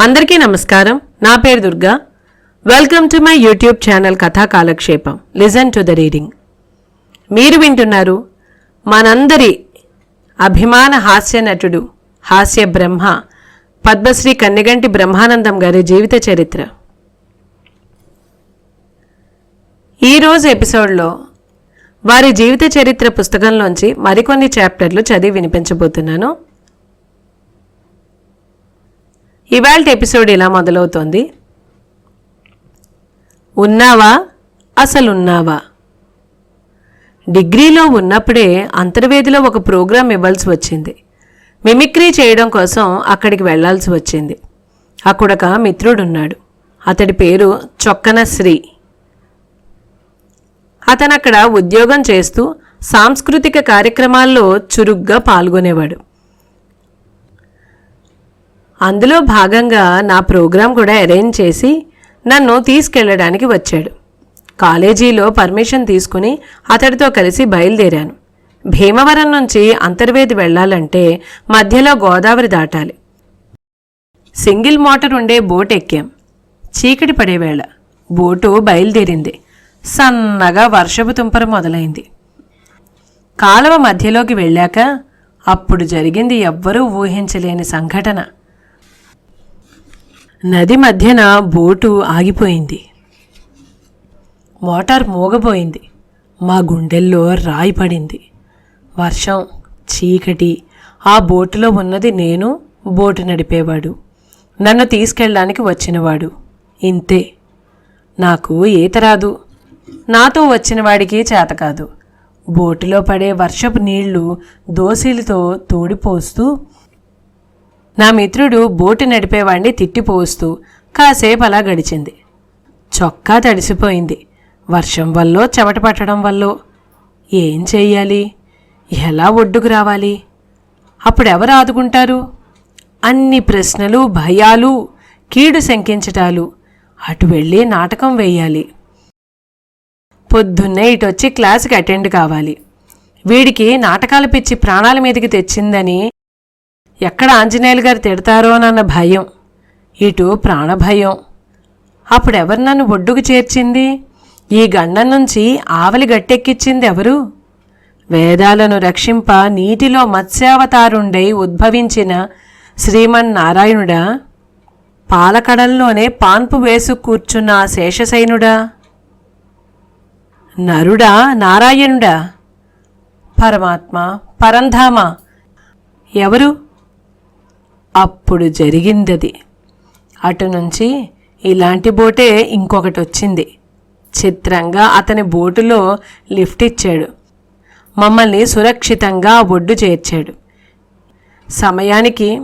అందరికీ నమస్కారం. నా పేరు Durga. Welcome to my YouTube channel Katha Kalakshepam listen to the reading మీరు వింటున్నారు మనందరి అభిమాన హాస్య నటుడు హాస్య బ్రహ్మ పద్మశ్రీ కన్నెగంటి బ్రహ్మానందం గారి జీవిత చరిత్ర. ఈరోజు ఎపిసోడ్లో వారి జీవిత చరిత్ర పుస్తకంలోంచి మరికొన్ని చాప్టర్లు చదివి వినిపించబోతున్నాను. ఇవాళ ఎపిసోడ్ ఇలా మొదలవుతోంది? ఉన్నావా? అసలున్నావా? డిగ్రీలో ఉన్నప్పుడే అంతర్వేదిలో ఒక ప్రోగ్రాం ఇవ్వాల్సి వచ్చింది. మిమిక్రీ చేయడం కోసం అక్కడికి వెళ్ళాల్సి వచ్చింది. అక్కడొక మిత్రుడున్నాడు. అతడి పేరు చొక్కన శ్రీ. అతను అక్కడ ఉద్యోగం చేస్తూ సాంస్కృతిక కార్యక్రమాల్లో చురుగ్గా పాల్గొనేవాడు. అందులో భాగంగా నా ప్రోగ్రాం కూడా అరేంజ్ చేసి నన్ను తీసుకెళ్ళడానికి వచ్చాడు. కాలేజీలో పర్మిషన్ తీసుకుని అతడితో కలిసి బయలుదేరాను. భీమవరం నుంచి అంతర్వేది వెళ్ళాలంటే మధ్యలో గోదావరి దాటాలి. సింగిల్ మోటార్ ఉండే బోట్ ఎక్కాం. చీకటి పడేవేళ బోటు బయలుదేరింది. సన్నగా వర్షపు తుంపర మొదలైంది. కాలువ మధ్యలోకి వెళ్ళాక అప్పుడు జరిగింది ఎవ్వరూ ఊహించలేని సంఘటన. నది మధ్యన బోటు ఆగిపోయింది. మోటార్ మూగపోయింది మా గుండెల్లో రాయి పడింది. వర్షం చీకటి ఆ బోటులో ఉన్నది నేను బోటు నడిపేవాడు. నన్ను తీసుకెళ్ళడానికి వచ్చినవాడు. ఇంతే. నాకు ఈత రాదు. నాతో వచ్చినవాడికి చేత కాదు. బోటులో పడే వర్షపు నీళ్ళు దోశీలతో తోడిపోస్తూ నా మిత్రుడు బోటు నడిపేవాణ్ణి తిట్టిపోస్తూ కాసేపు అలా గడిచింది. చొక్కా తడిసిపోయింది. వర్షం వల్లో చెమట పట్టడం వల్లో. ఏం చెయ్యాలి? ఎలా ఒడ్డుకు రావాలి? అప్పుడెవరు ఆదుకుంటారు? అన్ని ప్రశ్నలు భయాలు కీడు శంకించటాలు. అటు వెళ్ళి నాటకం వేయాలి. పొద్దున్నే ఇటొచ్చి క్లాస్కి అటెండ్ కావాలి. వీడికి నాటకాలు పిచ్చి ప్రాణాల మీదకి తెచ్చిందని ఎక్కడ ఆంజనేయులు గారు తిడతారోనన్న భయం. ఇటు ప్రాణభయం. అప్పుడెవరు నన్ను ఒడ్డుకు చేర్చింది? ఈ గండం నుంచి ఆవలి గట్టెక్కిచ్చింది ఎవరు? వేదాలను రక్షింప నీటిలో మత్స్యావతారుండై ఉద్భవించిన శ్రీమన్నారాయణుడా? పాలకడల్లోనే పాన్పు వేసు కూర్చున్న ఆ శేషసైనుడా నరుడా నారాయణుడా? పరమాత్మ పరంధామ. ఎవరు? అప్పుడు జరిగిందది. అటు నుంచి ఇలాంటి బోటే ఇంకొకటి వచ్చింది. చిత్రంగా అతని బోటులో లిఫ్ట్ ఇచ్చాడు. మమ్మల్ని సురక్షితంగా ఆ ఒడ్డు చేర్చాడు. సమయానికి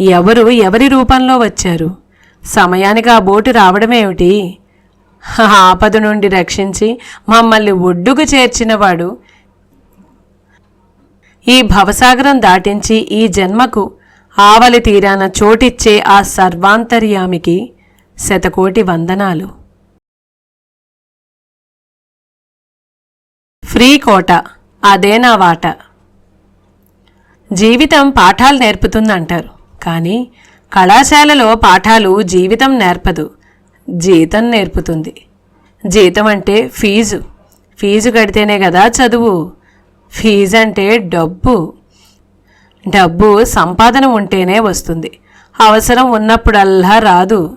ఎవరు ఎవరి రూపంలో వచ్చారు? సమయానికి ఆ బోటు రావడమేమిటి ఆపద నుండి రక్షించి మమ్మల్ని ఒడ్డుకు చేర్చినవాడు ఈ భవసాగరం దాటించి ఈ జన్మకు ఆవలి తీరాన చోటిచ్చే ఆ సర్వాంతర్యామికి శతకోటి వందనాలు. ఫ్రీ కోట అదే నా వాట. జీవితం పాఠాలు నేర్పుతుందంటారు కానీ కళాశాలలో పాఠాలు జీవితం నేర్పదు జీతం నేర్పుతుంది. జీతం అంటే ఫీజు. ఫీజు కడితేనే కదా చదువు. ఫీజు అంటే డబ్బు. డబ్బు సంపాదన ఉంటేనే వస్తుంది. అవసరం ఉన్నప్పుడల్లా రాదు.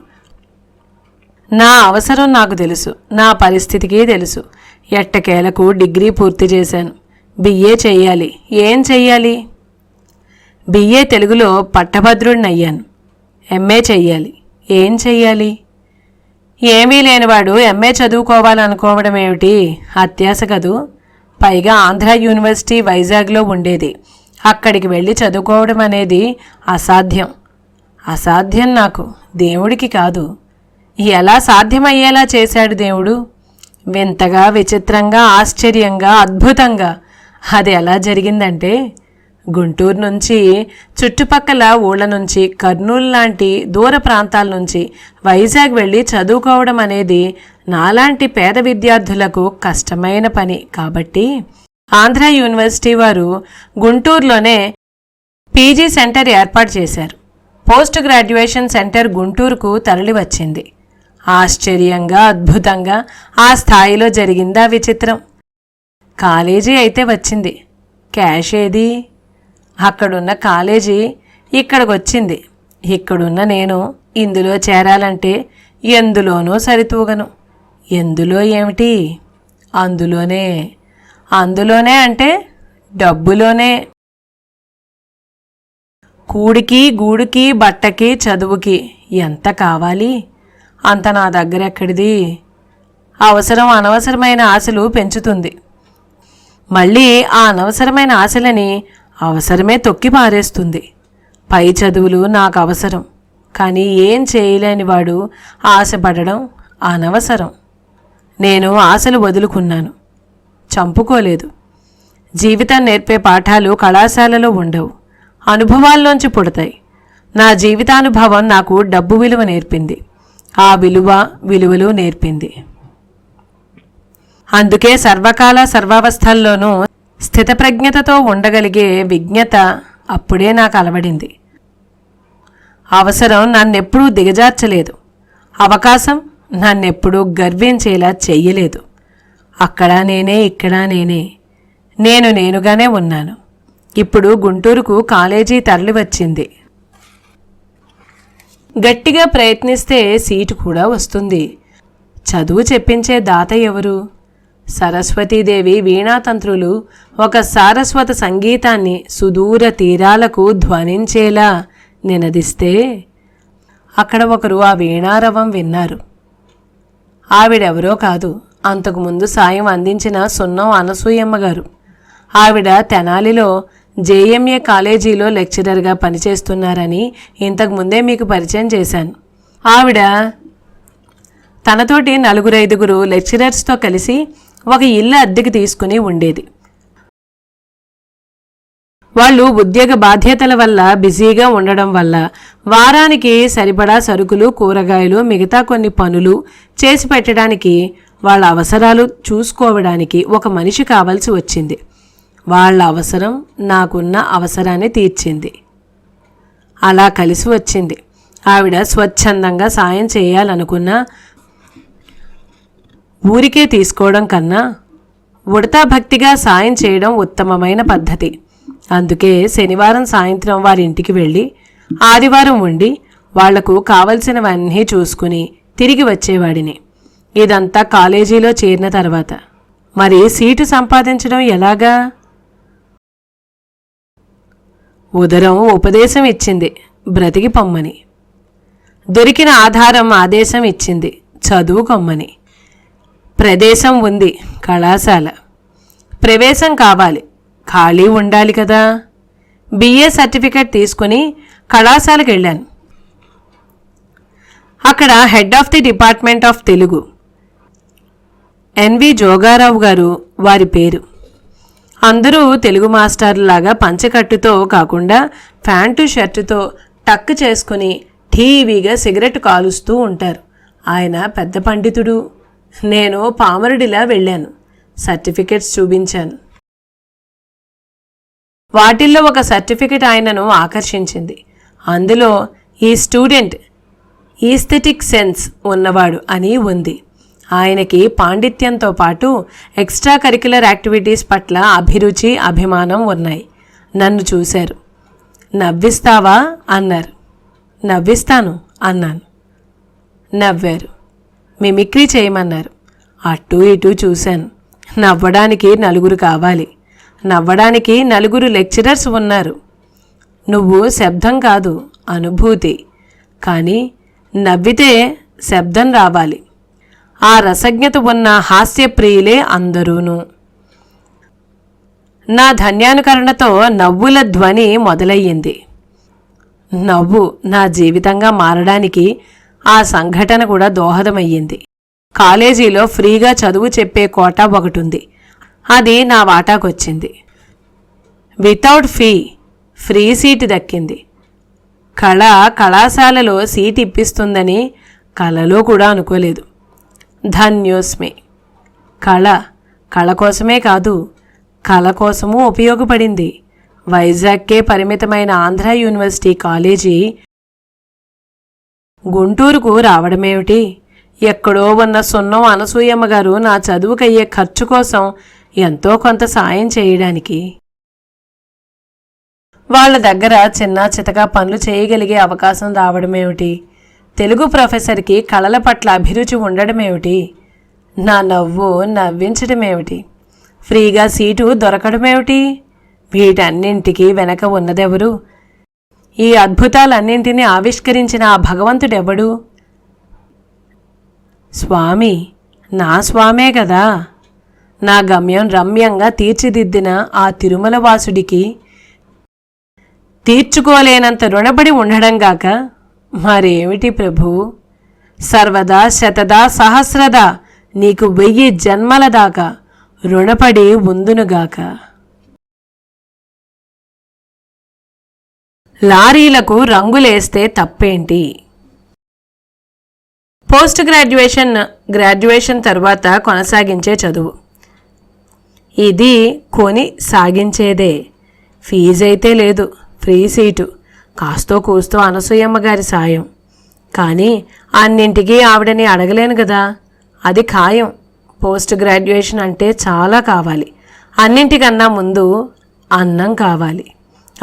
నా అవసరం నాకు తెలుసు. నా పరిస్థితికి తెలుసు. ఎట్టకేలకు డిగ్రీ పూర్తి చేశాను. బిఏ చెయ్యాలి ఏం చెయ్యాలి బిఏ తెలుగులో పట్టభద్రుడిని అయ్యాను ఎంఏ చెయ్యాలి ఏం చెయ్యాలి ఏమీ లేనివాడు ఎంఏ చదువుకోవాలనుకోవడం ఏమిటి అత్యాశ కదూ? పైగా ఆంధ్ర యూనివర్సిటీ వైజాగ్లో ఉండేది. అక్కడికి వెళ్ళి చదువుకోవడం అనేది అసాధ్యం. అసాధ్యం నాకు. దేవుడికి కాదు. ఎలా సాధ్యమయ్యేలా చేశాడు దేవుడు? వింతగా విచిత్రంగా ఆశ్చర్యంగా అద్భుతంగా. అది ఎలా జరిగిందంటే గుంటూరు నుంచి చుట్టుపక్కల ఊళ్ళ నుంచి కర్నూలు లాంటి దూర ప్రాంతాల నుంచి వైజాగ్ వెళ్ళి చదువుకోవడం అనేది నాలాంటి పేద విద్యార్థులకు కష్టమైన పని. కాబట్టి ఆంధ్ర యూనివర్సిటీ వారు గుంటూరులోనే పీజీ సెంటర్ ఏర్పాటు చేశారు. పోస్ట్ గ్రాడ్యుయేషన్ సెంటర్ గుంటూరుకు తరలి వచ్చింది ఆశ్చర్యంగా అద్భుతంగా ఆ స్థాయిలో జరిగిందా విచిత్రం. కాలేజీ అయితే వచ్చింది. క్యాష్ ఏది? అక్కడున్న కాలేజీ ఇక్కడికి వచ్చింది ఇక్కడున్న నేను ఇందులో చేరాలంటే ఎందులోనూ సరితూగను. ఎందులో ఏమిటి? అందులోనే అందులోనే అంటే డబ్బులోనే. కూడికి గూడికి బట్టకి చదువుకి ఎంత కావాలి? అంత నా దగ్గర ఎక్కడిది? అవసరం అనవసరమైన ఆశలు పెంచుతుంది. మళ్ళీ ఆ అనవసరమైన ఆశలని అవసరమే తొక్కి పారేస్తుంది. పై చదువులు నాకు అవసరం కానీ ఏం చేయలేని వాడు ఆశపడడం అనవసరం. నేను ఆశలు వదులుకున్నాను. చంపుకోలేదు. జీవితం నేర్పే పాఠాలు కళాశాలలో ఉండవు. అనుభవాల్లోంచి పుడతాయి. నా జీవితానుభవం నాకు డబ్బు విలువ నేర్పింది. ఆ విలువ విలువలు నేర్పింది. అందుకే సర్వకాల సర్వావస్థల్లోనూ స్థితప్రజ్ఞతతో ఉండగలిగే విజ్ఞత అప్పుడే నాకు అలవడింది. అవసరం నన్నెప్పుడూ దిగజార్చలేదు. అవకాశం నన్నెప్పుడూ గర్వించేలా చెయ్యలేదు. అక్కడ నేనే ఇక్కడ నేనే. నేను నేనుగానే ఉన్నాను. ఇప్పుడు గుంటూరుకు కాలేజీ తరలి వచ్చింది. గట్టిగా ప్రయత్నిస్తే సీటు కూడా వస్తుంది. చదువు చెప్పించే దాత ఎవరు? సరస్వతీదేవి వీణాతంత్రులు ఒక సారస్వత సంగీతాన్ని సుదూర తీరాలకు ధ్వనించేలా నినదిస్తే అక్కడ ఒకరు ఆ వీణారవం విన్నారు. ఆవిడెవరో కాదు. అంతకుముందు సాయం అందించిన సున్నం అనసూయమ్మ గారు. ఆవిడ తెనాలిలో జేఎంఏ కాలేజీలో లెక్చరర్గా పనిచేస్తున్నారని ఇంతకుముందే మీకు పరిచయం చేశాను. ఆవిడ తనతోటి నలుగురు ఐదుగురు లెక్చరర్స్తో కలిసి ఒక ఇల్లు అద్దెకి తీసుకుని ఉండేది. వాళ్ళు ఉద్యోగ బాధ్యతల వల్ల బిజీగా ఉండడం వల్ల వారానికి సరిపడా సరుకులు కూరగాయలు మిగతా కొన్ని పనులు చేసి పెట్టడానికి వాళ్ళ అవసరాలు చూసుకోవడానికి ఒక మనిషి కావాల్సి వచ్చింది. వాళ్ళ అవసరం నాకున్న అవసరాన్ని తీర్చింది. అలా కలిసి వచ్చింది. ఆవిడ స్వచ్ఛందంగా సాయం చేయాలనుకున్నా ఊరికే తీసుకోవడం కన్నా ఉడతా భక్తిగా సాయం చేయడం ఉత్తమమైన పద్ధతి. అందుకే శనివారం సాయంత్రం వారి ఇంటికి వెళ్ళి ఆదివారం ఉండి వాళ్ళకు కావలసినవన్నీ చూసుకుని తిరిగి వచ్చేవాడిని. ఇదంతా కాలేజీలో చేరిన తర్వాత. మరి సీటు సంపాదించడం ఎలాగా? ఉదరం ఉపదేశం ఇచ్చింది. బ్రతికి పొమ్మని. దొరికిన ఆధారం ఆదేశం ఇచ్చింది. చదువుకొమ్మని ప్రదేశం ఉంది. కళాశాల. ప్రవేశం కావాలి. ఖాళీ ఉండాలి కదా. బిఏ సర్టిఫికెట్ తీసుకుని కళాశాలకు వెళ్ళాను అక్కడ head of the department of Telugu. NV Jogarao గారు వారి పేరు. అందరూ తెలుగు మాస్టర్లాగా పంచకట్టుతో కాకుండా ప్యాంటు షర్టుతో టక్ చేసుకుని ఠీవీగా సిగరెట్ కాలుస్తూ ఉంటారు. ఆయన పెద్ద పండితుడు. నేను పామరుడిలా వెళ్ళాను. సర్టిఫికెట్స్ చూపించాను. వాటిల్లో ఒక సర్టిఫికెట్ ఆయనను ఆకర్షించింది. అందులో ఈ స్టూడెంట్ ఈస్థెటిక్ సెన్స్ ఉన్నవాడు అని ఉంది. ఆయనకి పాండిత్యంతో పాటు ఎక్స్ట్రా కరిక్యులర్ యాక్టివిటీస్ పట్ల అభిరుచి అభిమానం ఉన్నాయి. నన్ను చూశారు. నవ్విస్తావా? అన్నారు. నవ్విస్తాను అన్నాను. నవ్వారు. మిమిక్రీ చేయమన్నారు. అటు ఇటు చూశాను. నవ్వడానికి నలుగురు కావాలి. నవ్వడానికి నలుగురు లెక్చరర్స్ ఉన్నారు. నువ్వు శబ్దం కాదు అనుభూతి. కానీ నవ్వితే శబ్దం రావాలి. ఆ రసజ్ఞత ఉన్న హాస్యప్రియులే అందరూను. నా ధన్యానుకరణతో నవ్వుల ధ్వని మొదలయ్యింది. నవ్వు నా జీవితంగా మారడానికి ఆ సంఘటన కూడా దోహదమయ్యింది. కాలేజీలో ఫ్రీగా చదువు చెప్పే కోట ఒకటి ఉంది అది నా వాటాకొచ్చింది. వితౌట్ ఫీ ఫ్రీ సీట్ దక్కింది. కళ కళాశాలలో సీట్ ఇప్పిస్తుందని కళలో కూడా అనుకోలేదు. ధన్యోస్మి. కళ కళ కోసమే కాదు కళ కోసము ఉపయోగపడింది. వైజాగ్కే పరిమితమైన ఆంధ్ర యూనివర్సిటీ కాలేజీ గుంటూరుకు రావడమేమిటి? ఎక్కడో ఉన్న సున్నం అనసూయమ్మ గారు నా చదువుకయ్యే ఖర్చు కోసం ఎంతో కొంత సాయం చేయడానికి. వాళ్ళ దగ్గర చిన్న చితక పనులు చేయగలిగే అవకాశం రావడమేమిటి? తెలుగు ప్రొఫెసర్కి కళల పట్ల అభిరుచి ఉండడమేమిటి? నా నవ్వు నవ్వించడమేమిటి ఫ్రీగా సీటు దొరకడమేమిటి వీటన్నింటికి వెనక ఉన్నదెవరు? ఈ అద్భుతాలన్నింటినీ ఆవిష్కరించిన ఆ భగవంతుడెవడు? స్వామి నా స్వామే కదా. నా గమ్యం రమ్యంగా తీర్చిదిద్దిన ఆ తిరుమల వాసుడికి తీర్చుకోలేనంత రుణపడి ఉండడంగాక మరేమిటి ప్రభు? సర్వదా శతదా సహస్రదా నీకు వెయ్యి జన్మల దాకా రుణపడి ఉందునుగాక లారీలకు రంగులేస్తే తప్పేంటి? పోస్ట్ గ్రాడ్యుయేషన్ గ్రాడ్యుయేషన్ తర్వాత కొనసాగించే చదువు. ఇది కొని సాగించేదే. ఫీజైతే లేదు ఫ్రీ సీటు. కాస్తో కూస్తో అనసూయమ్మ గారి సాయం. కానీ అన్నింటికీ ఆవిడని అడగలేను కదా అది ఖాయం. పోస్ట్ గ్రాడ్యుయేషన్ అంటే చాలా కావాలి. అన్నింటికన్నా ముందు అన్నం కావాలి.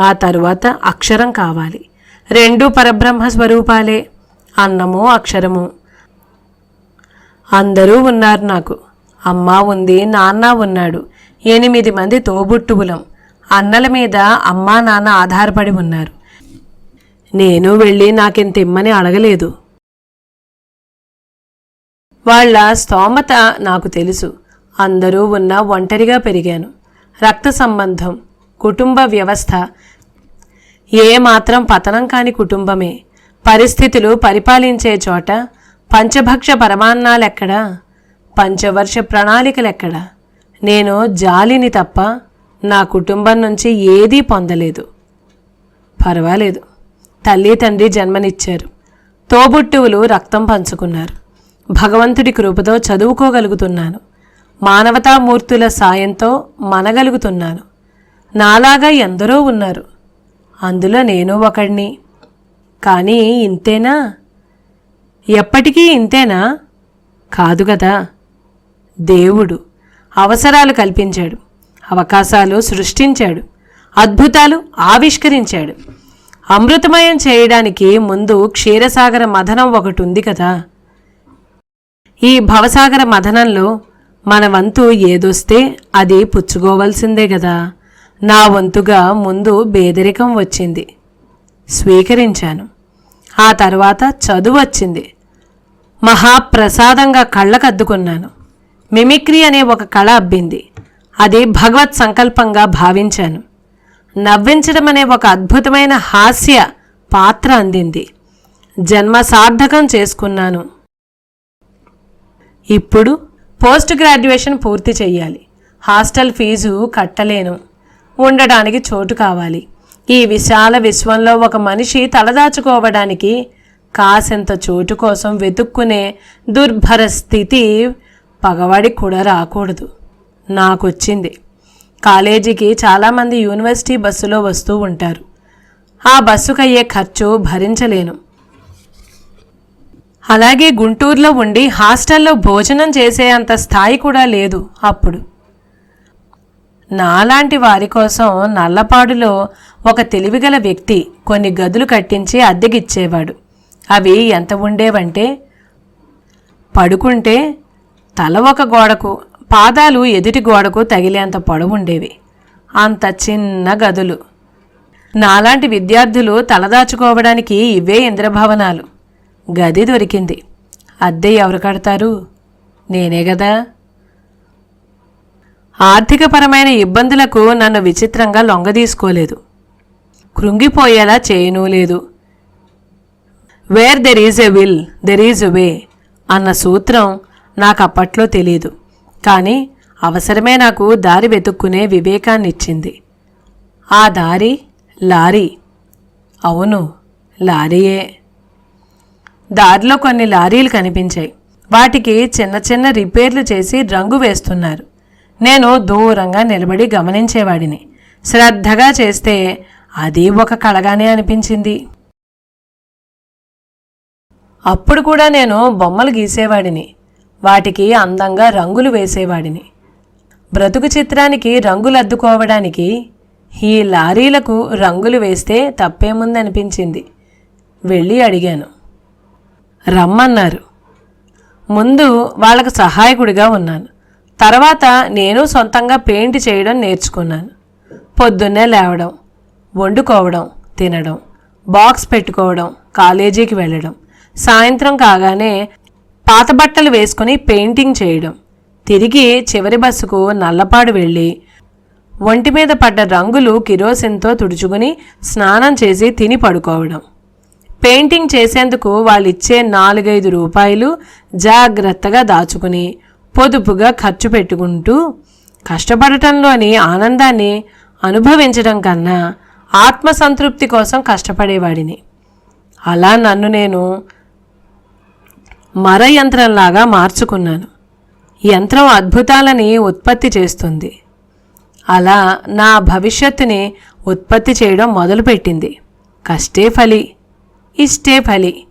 ఆ తరువాత అక్షరం కావాలి. రెండు పరబ్రహ్మ స్వరూపాలే. అన్నము అక్షరము. అందరూ ఉన్నారు నాకు. అమ్మ ఉంది నాన్న ఉన్నాడు. ఎనిమిది మంది తోబుట్టువులం. అన్నల మీద అమ్మా నాన్న ఆధారపడి ఉన్నారు. నేను వెళ్ళి నాకింత ఇమ్మని అడగలేదు. వాళ్ళ స్తోమత నాకు తెలుసు. అందరూ ఉన్న ఒంటరిగా పెరిగాను. రక్త సంబంధం కుటుంబ వ్యవస్థ ఏ మాత్రం పతనం కాని కుటుంబమే. పరిస్థితులు పరిపాలించే చోట పంచభక్ష పరమాన్నాలెక్కడా? పంచవర్ష ప్రణాళికలెక్కడా? నేను జాలిని తప్ప నా కుటుంబం నుంచి ఏదీ పొందలేదు. పర్వాలేదు. తల్లి తండ్రి జన్మనిచ్చారు. తోబుట్టువులు రక్తం పంచుకున్నారు. భగవంతుడి కృపతో చదువుకోగలుగుతున్నాను. మానవతామూర్తుల సాయంతో మనగలుగుతున్నాను. నాలాగా ఎందరో ఉన్నారు. అందులో నేను ఒకడిని కానీ ఇంతేనా? ఎప్పటికీ ఇంతేనా? కాదు కదా దేవుడు అవసరాలు కల్పించాడు. అవకాశాలు సృష్టించాడు. అద్భుతాలు ఆవిష్కరించాడు. అమృతమయం చేయడానికి ముందు క్షీరసాగర మథనం ఒకటి ఉంది కదా. ఈ భవసాగర మథనంలో మన వంతు ఏదొస్తే అది పుచ్చుకోవాల్సిందే కదా. నా వంతుగా ముందు బేదరికం వచ్చింది. స్వీకరించాను. ఆ తర్వాత చదువు వచ్చింది. మహాప్రసాదంగా కళ్ళకద్దుకున్నాను. మిమిక్రీ అనే ఒక కళ అబ్బింది. అది భగవత్ సంకల్పంగా భావించాను. నవ్వించడం అనే ఒక అద్భుతమైన హాస్య పాత్ర అందింది. జన్మ సార్థకం చేసుకున్నాను. ఇప్పుడు పోస్ట్ గ్రాడ్యుయేషన్ పూర్తి చెయ్యాలి. హాస్టల్ ఫీజు కట్టలేను. ఉండడానికి చోటు కావాలి. ఈ విశాల విశ్వంలో ఒక మనిషి తలదాచుకోవడానికి కాసింత చోటు కోసం వెతుక్కునే దుర్భర స్థితి పగవాడి కూడా రాకూడదు. నాకొచ్చింది. కాలేజీకి చాలామంది యూనివర్సిటీ బస్సులో వస్తూ ఉంటారు. ఆ బస్సుకయ్యే ఖర్చు భరించలేను. అలాగే గుంటూరులో ఉండి హాస్టల్లో భోజనం చేసే అంత స్థాయి కూడా లేదు అప్పుడు. నాలాంటి వారి కోసం నల్లపాడులో ఒక తెలివిగల వ్యక్తి కొన్ని గదులు కట్టించి అద్దెకిచ్చేవాడు. అవి ఎంత ఉండేవంటే పడుకుంటే తల ఒక గోడకు పాదాలు ఎదుటి గోడకు తగిలేంత పొడవుండేవి. అంత చిన్న గదులు. నాలాంటి విద్యార్థులు తలదాచుకోవడానికి ఇవే ఇంద్రభవనాలు. గది దొరికింది. అద్దె ఎవరు కడతారు? నేనే కదా ఆర్థికపరమైన ఇబ్బందులకు నన్ను విచిత్రంగా లొంగదీసుకోలేదు. కృంగిపోయేలా చేయనూ లేదు. Where there is a will there is a way అన్న సూత్రం నాకు అప్పట్లో తెలియదు కానీ అవసరమే నాకు దారి వెతుక్కునే వివేకాన్నిచ్చింది. ఆ దారి లారీ. అవును లారీయే. దారిలో కొన్ని లారీలు కనిపించాయి. వాటికి చిన్న చిన్న రిపేర్లు చేసి రంగు వేస్తున్నారు. నేను దూరంగా నిలబడి గమనించేవాడిని. శ్రద్ధగా చేస్తే అది ఒక కళగానే అనిపించింది. అప్పుడు కూడా నేను బొమ్మలు గీసేవాడిని. వాటికి అందంగా రంగులు వేసేవాడిని. బ్రతుకు చిత్రానికి రంగులు అద్దుకోవడానికి ఈ లారీలకు రంగులు వేస్తే తప్పేముందనిపించింది? వెళ్ళి అడిగాను. రమ్మన్నారు. ముందు వాళ్ళకు సహాయకుడిగా ఉన్నాను. తర్వాత నేను సొంతంగా పెయింట్ చేయడం నేర్చుకున్నాను. పొద్దున్నే లేవడం వండుకోవడం తినడం బాక్స్ పెట్టుకోవడం కాలేజీకి వెళ్ళడం సాయంత్రం కాగానే పాత బట్టలు వేసుకుని పెయింటింగ్ చేయడం. తిరిగి చివరి బస్సుకు నల్లపాడు వెళ్ళి ఒంటి మీద పడ్డ రంగులు కిరోసిన్తో తుడుచుకుని స్నానం చేసి తిని పడుకోవడం. పెయింటింగ్ చేసేందుకు వాళ్ళు ఇచ్చే నాలుగైదు రూపాయలు జాగ్రత్తగా దాచుకుని పొదుపుగా ఖర్చు పెట్టుకుంటూ కష్టపడటంలోని ఆనందాన్ని అనుభవించడం కన్నా ఆత్మసంతృప్తి కోసం కష్టపడేవాడిని. అలా నన్ను నేను మర యంత్రంలాగా మార్చుకున్నాను. యంత్రం అద్భుతాలని ఉత్పత్తి చేస్తుంది. అలా నా భవిష్యత్తుని ఉత్పత్తి చేయడం మొదలుపెట్టింది. కష్టే ఫలి ఇష్టే ఫలి.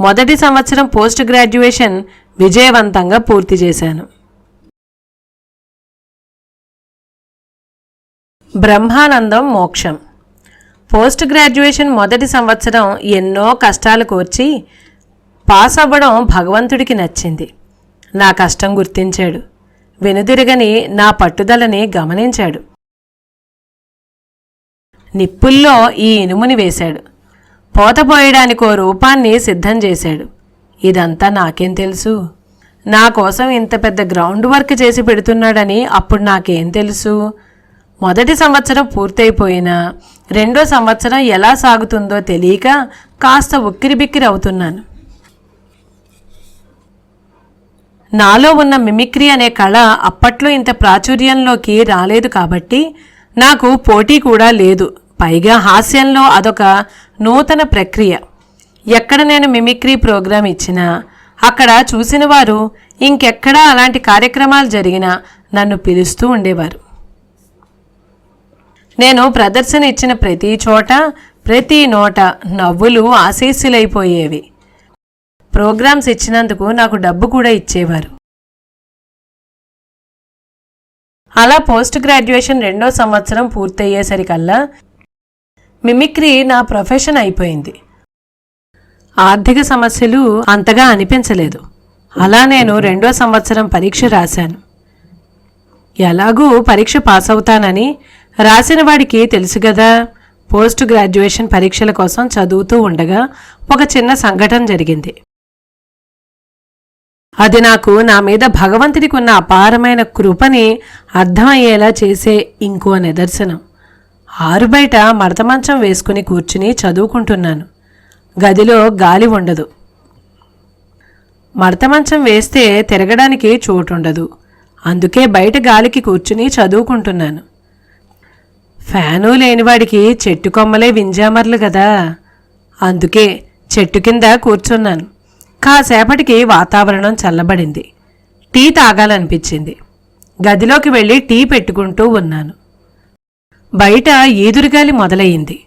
మొదటి సంవత్సరం పోస్ట్ గ్రాడ్యుయేషన్ విజయవంతంగా పూర్తి చేశాను. బ్రహ్మానందం మోక్షం. పోస్ట్ గ్రాడ్యుయేషన్ మొదటి సంవత్సరం ఎన్నో కష్టాలు కోర్చి పాస్ అవ్వడం భగవంతుడికి నచ్చింది. నా కష్టం గుర్తించాడు. వెనుదిరగని నా పట్టుదలని గమనించాడు. నిప్పుల్లో ఈ ఇనుముని వేశాడు. పోతపోయడానికో రూపాన్ని సిద్ధం చేశాడు. ఇదంతా నాకేం తెలుసు? నా కోసం ఇంత పెద్ద గ్రౌండ్ వర్క్ చేసి పెడుతున్నాడని అప్పుడు నాకేం తెలుసు? మొదటి సంవత్సరం పూర్తయిపోయినా రెండో సంవత్సరం ఎలా సాగుతుందో తెలియక కాస్త ఉక్కిరిబిక్కిరి అవుతున్నాను. నాలో ఉన్న మిమిక్రీ అనే కళ అప్పట్లో ఇంత ప్రాచుర్యంలోకి రాలేదు కాబట్టి నాకు పోటీ కూడా లేదు. పైగా హాస్యంలో అదొక నూతన ప్రక్రియ. ఎక్కడ నేను మిమిక్రీ ప్రోగ్రాం ఇచ్చినా అక్కడ చూసిన వారు ఇంకెక్కడా అలాంటి కార్యక్రమాలు జరిగినా నన్ను పిలుస్తూ ఉండేవారు. నేను ప్రదర్శన ఇచ్చిన ప్రతి చోట ప్రతి నోట నవ్వులు ఆశీస్సులైపోయేవి. ప్రోగ్రామ్స్ ఇచ్చినందుకు నాకు డబ్బు కూడా ఇచ్చేవారు. అలా పోస్ట్ గ్రాడ్యుయేషన్ రెండో సంవత్సరం పూర్తయ్యేసరికల్లా మిమిక్రీ నా ప్రొఫెషన్ అయిపోయింది. ఆర్థిక సమస్యలు అంతగా అనిపించలేదు. అలా నేను రెండో సంవత్సరం పరీక్ష రాశాను. ఎలాగూ పరీక్ష పాస్ అవుతానని రాసిన వాడికి తెలుసు కదా పోస్ట్ గ్రాడ్యుయేషన్ పరీక్షల కోసం చదువుతూ ఉండగా ఒక చిన్న సంఘటన జరిగింది. అది నాకు నా మీద భగవంతుడికి ఉన్న అపారమైన కృపని అర్థమయ్యేలా చేసే ఇంకో నిదర్శనం. ఆరుబయట మడతమంచం వేసుకుని కూర్చుని చదువుకుంటున్నాను. గదిలో గాలి ఉండదు. మడతమంచం వేస్తే తిరగడానికి చోటు ఉండదు అందుకే బయట గాలికి కూర్చుని చదువుకుంటున్నాను. ఫ్యాను లేనివాడికి చెట్టు కొమ్మలే వింజామర్లు కదా. అందుకే చెట్టు కింద కూర్చున్నాను. కాసేపటికి వాతావరణం చల్లబడింది. టీ తాగాలనిపించింది. గదిలోకి వెళ్ళి టీ పెట్టుకుంటూ ఉన్నాను. బయట ఈదురుగాలి మొదలయ్యింది.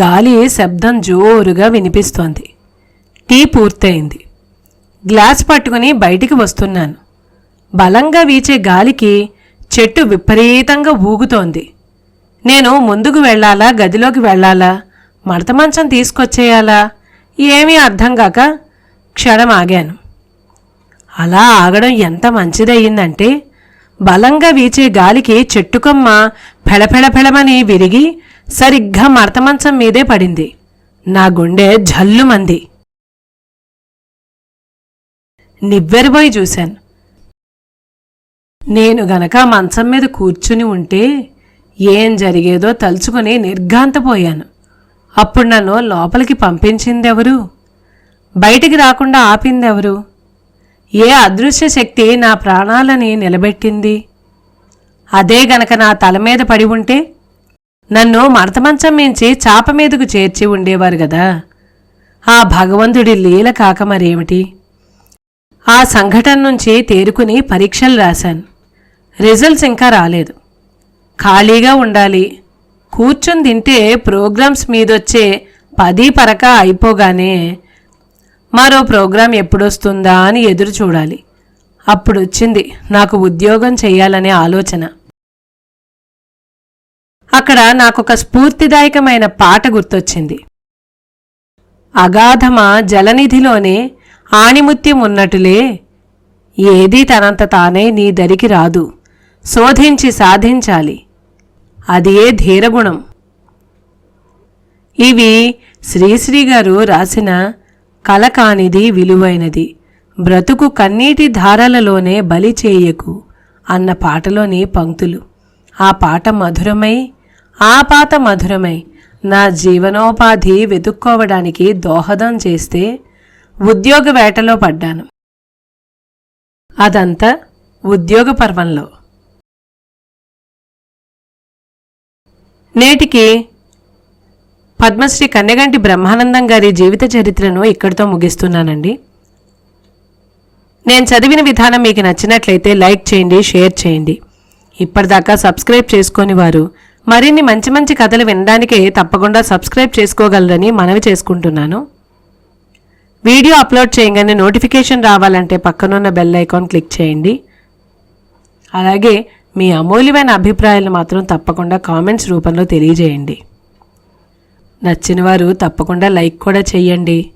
గాలి శబ్దం జోరుగా వినిపిస్తోంది. టీ పూర్తయింది. గ్లాస్ పట్టుకుని బయటికి వస్తున్నాను. బలంగా వీచే గాలికి చెట్టు విపరీతంగా ఊగుతోంది. నేను ముందుకు వెళ్ళాలా? గదిలోకి వెళ్ళాలా? మడత మంచం తీసుకొచ్చేయాలా? ఏమీ అర్థం కాక క్షణం ఆగాను. అలా ఆగడం ఎంత మంచిదయ్యిందంటే బలంగా వీచే గాలికి చెట్టుకొమ్మ ఫెళఫెళఫెళమని విరిగి సరిగ్గా మర్తమంచం మీదే పడింది. నా గుండె జల్లుమంది. నివ్వెరబోయి చూశాను. నేను గనక మంచం మీద కూర్చుని ఉంటే ఏం జరిగేదో తలుచుకుని నిర్ఘాంతపోయాను. అప్పుడు నన్ను లోపలికి పంపించిందెవరు? బయటికి రాకుండా ఆపిందెవరు? ఏ అదృశ్య శక్తి నా ప్రాణాలని నిలబెట్టింది? అదే గనక నా తల మీద పడి ఉంటే నన్ను మడతమంచం మించి చాప మీదకు చేర్చి ఉండేవారు గదా. ఆ భగవంతుడి లీల కాక మరేమిటి? ఆ సంఘటన నుంచి తేరుకుని పరీక్షలు రాశాను. రిజల్ట్స్ ఇంకా రాలేదు. ఖాళీగా ఉండాలి. కూర్చుని తింటే ప్రోగ్రామ్స్ మీదొచ్చే పది పరక అయిపోగానే మరో ప్రోగ్రాం ఎప్పుడొస్తుందా అని ఎదురు చూడాలి. అప్పుడు వచ్చింది నాకు ఉద్యోగం చెయ్యాలనే ఆలోచన. అక్కడ నాకొక స్ఫూర్తిదాయకమైన పాట గుర్తొచ్చింది. అగాధమ జలనిధిలోనే ఆణిముత్యం ఉన్నట్టులే ఏదీ తనంత తానే నీ దరికి రాదు. శోధించి సాధించాలి. అదే ధీరగుణం. ఇవి శ్రీశ్రీ గారు రాసిన కల కానిది విలువైనది. బ్రతుకు కన్నీటి ధారలలోనే బలి చేయకు అన్న పాటలోని పంక్తులు. ఆ పాట మధురమై ఆ పాత మధురమై నా జీవనోపాధి వెతుక్కోవడానికి దోహదం చేస్తే ఉద్యోగ వేటలో పడ్డాను. అదంతా ఉద్యోగ పర్వంలో. నేటికి పద్మశ్రీ కన్నెగంటి బ్రహ్మానందం గారి జీవిత చరిత్రను ఇక్కడితో ముగిస్తున్నానండి. నేను చదివిన విధానం మీకు నచ్చినట్లయితే లైక్ చేయండి షేర్ చేయండి. ఇప్పటిదాకా సబ్స్క్రైబ్ చేసుకొని వారు మరిన్ని మంచి మంచి కథలు వినడానికే తప్పకుండా సబ్స్క్రైబ్ చేసుకోగలరని మనవి చేసుకుంటున్నాను. వీడియో అప్లోడ్ చేయగానే నోటిఫికేషన్ రావాలంటే పక్కనున్న బెల్ ఐకాన్ క్లిక్ చేయండి. అలాగే మీ అమూల్యమైన అభిప్రాయాలు మాత్రం తప్పకుండా కామెంట్స్ రూపంలో తెలియజేయండి. నచ్చిన వారు తప్పకుండా లైక్ కూడా చెయ్యండి.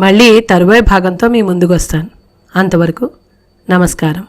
మళ్ళీ తరువాయి భాగంతో మీ ముందుకు వస్తాను అంతవరకు నమస్కారం.